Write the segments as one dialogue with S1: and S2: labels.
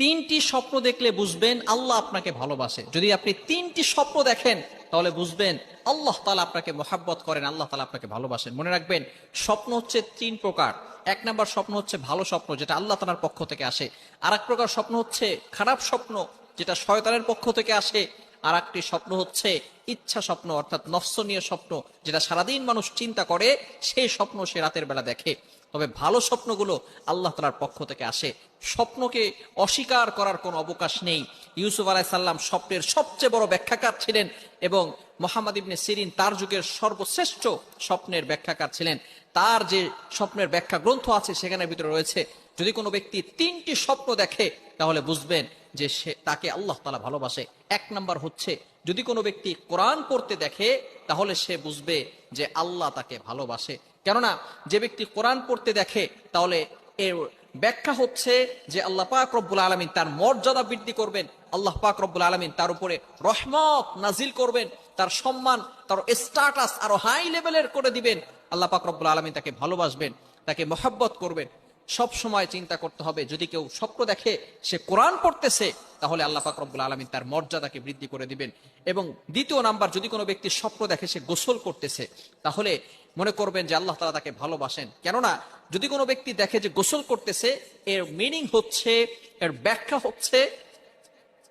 S1: তিনটি স্বপ্ন দেখলে বুঝবেন আল্লাহ আপনাকে ভালোবাসে। যদি আপনি তিনটি স্বপ্ন দেখেন, তাহলে বুঝবেন আল্লাহ তালা আপনাকে মোহাব্বত করেন, আল্লাহ তালা আপনাকে ভালোবাসেন। মনে রাখবেন, স্বপ্ন হচ্ছে তিন প্রকার। এক নম্বর স্বপ্ন হচ্ছে ভালো স্বপ্ন, যেটা আল্লাহ তালার পক্ষ থেকে আসে। আর এক প্রকার স্বপ্ন হচ্ছে খারাপ স্বপ্ন, যেটা শয়তানের পক্ষ থেকে আসে। আর একটি স্বপ্ন হচ্ছে ইচ্ছা স্বপ্ন, অর্থাৎ নফসনীয় স্বপ্ন, যেটা সারাদিন মানুষ চিন্তা করে, সেই স্বপ্ন সে রাতের বেলা দেখে। তবে ভালো স্বপ্নগুলো আল্লাহ তালার পক্ষ থেকে আসে। স্বপ্নকে অস্বীকার করার কোনো অবকাশ নেই। ইউসুফ আলাহ সাল্লাম স্বপ্নের সবচেয়ে বড় ব্যাখ্যাকার ছিলেন এবং মোহাম্মদ ইবনে সিরিন তার যুগের সর্বশ্রেষ্ঠ স্বপ্নের ব্যাখ্যাকার ছিলেন। তার যে স্বপ্নের ব্যাখ্যা গ্রন্থ আছে সেখানের ভিতরে রয়েছে, যদি কোনো ব্যক্তি তিনটি স্বপ্ন দেখে, তাহলে বুঝবেন যে সে, তাকে আল্লাহ তালা ভালোবাসে। এক নাম্বার হচ্ছে, যদি কোনো ব্যক্তি কোরআন পড়তে দেখে, তাহলে সে বুঝবে যে আল্লাহ তাকে ভালোবাসে। কেননা যে ব্যক্তি কোরআন পড়তে দেখে, তাহলে এর ব্যাখ্যা হচ্ছে যে আল্লাহ পাক রব্বুল আলমিন তার মর্যাদা বৃদ্ধি করবেন, আল্লাহ পাক রব্বুল আলমিন তার উপরে রহমত নাজিল করবেন, তার সম্মান, তার স্টাটাস আরও হাই লেভেলের করে দিবেন, আল্লাহ পাক রব্বুল আলমিন তাকে ভালোবাসবেন, তাকে মহাব্বত করবেন। সব সময় চিন্তা করতে হবে, যদি কেউ স্বপ্ন দেখে সে কোরআন পড়তেছে, তাহলে আল্লাহ পাক রব্বুল আলমিন তার মর্যাদাকে বৃদ্ধি করে দিবেন। এবং দ্বিতীয় নাম্বার, যদি কোনো ব্যক্তি স্বপ্ন দেখে সে গোসল করতেছে, তাহলে মনে করবেন যে আল্লাহ তালা তাকে ভালোবাসেন। কেননা, যদি কোনো ব্যক্তি দেখে যে গোসল করতেছে, এর মিনিং হচ্ছে, এর ব্যাখ্যা হচ্ছে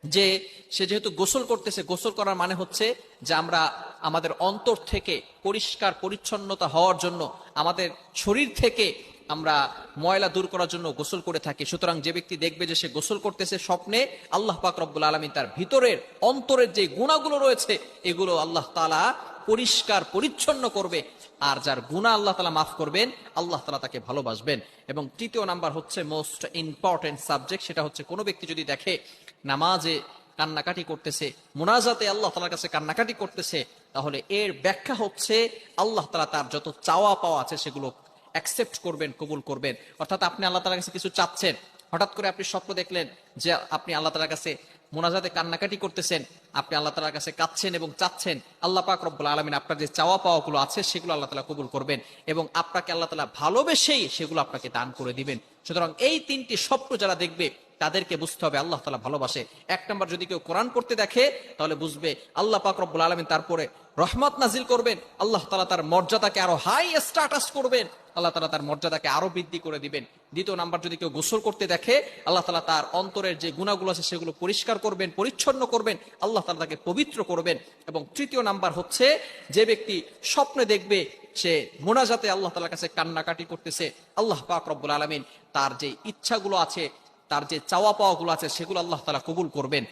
S1: যে সে যেহেতু গোসল করতেছে, গোসল করার মানে হচ্ছে যে আমরা আমাদের অন্তর থেকে পরিষ্কার, পরিচ্ছন্নতা হওয়ার জন্য, আমাদের শরীর থেকে আমরা ময়লা দূর করার জন্য গোসল করে থাকি। সুতরাং যে ব্যক্তি দেখবে যে সে গোসল করতেছে স্বপ্নে, আল্লাহ পাক রব্বুল আলমী তার ভিতরের, অন্তরের যে গুণাগুলো রয়েছে, এগুলো আল্লাহ তালা পরিষ্কার, পরিচ্ছন্ন করবে। আর যার গুণা আল্লাহ তালা মাফ করবেন, আল্লাহ তালা তাকে ভালোবাসবেন। এবং তৃতীয় নাম্বার হচ্ছে মোস্ট ইম্পর্টেন্ট সাবজেক্ট সেটা হচ্ছে কোনো ব্যক্তি যদি দেখে নামাজে কান্নাকাটি করতেছে, মোনাজাতে আল্লাহ তালার কাছে কান্নাকাটি করতেছে, তাহলে এর ব্যাখ্যা হচ্ছে আল্লাহ তালা তার যত চাওয়া পাওয়া আছে সেগুলো অ্যাকসেপ্ট করবেন, কবুল করবেন। অর্থাৎ আপনি আল্লাহ তালার কাছে কিছু চাচ্ছেন, হঠাৎ করে আপনি স্বপ্ন দেখলেন যে আপনি আল্লাহ তালার কাছে মোনাজাতে কান্নাকাটি করতেছেন, আপনি আল্লাহ তালার কাছে কাঁদছেন এবং চাচ্ছেন, আল্লাহ পাক রব্বুল আলমিন আপনার যে চাওয়া পাওয়াগুলো আছে সেগুলো আল্লাহ তালা কবুল করবেন এবং আপনাকে আল্লাহ তালা ভালোবেসেই সেগুলো আপনাকে দান করে দিবেন। সুতরাং এই তিনটি স্বপ্ন যারা দেখবে তাদেরকে বুঝতে হবে আল্লাহ তালা ভালোবাসে। এক নম্বর, যদি কেউ কোরআন পড়তে দেখে, তাহলে বুঝবে আল্লাহ পাক রব্বুল আলমিন তারপরে রহমত নাজিল করবেন। আল্লাহ তালা তার মর্যাদাকে আরও হাই স্টাটাস করবেন। আল্লাহ তালা তার মর্যাদাকে আরও বৃদ্ধি করে দিবেন। দ্বিতীয় নাম্বার, যদি কেউ গোসল করতে দেখে, আল্লাহ তালা তার অন্তরের যে গুণাগুলো আছে সেগুলো পরিষ্কার করবেন, পরিচ্ছন্ন করবেন, আল্লাহ তালা তাকে পবিত্র করবেন। এবং তৃতীয় নাম্বার হচ্ছে, যে ব্যক্তি স্বপ্নে দেখবে সে মোনাজাতে আল্লাহ তালার কাছে কান্নাকাটি করতেছে, আল্লাহ পাক রব্বুল আলমিন তার যে ইচ্ছাগুলো আছে তার যে চাওয়া পাওয়াগুলো আছে সেগুলো আল্লাহ তালা কবুল করবেন।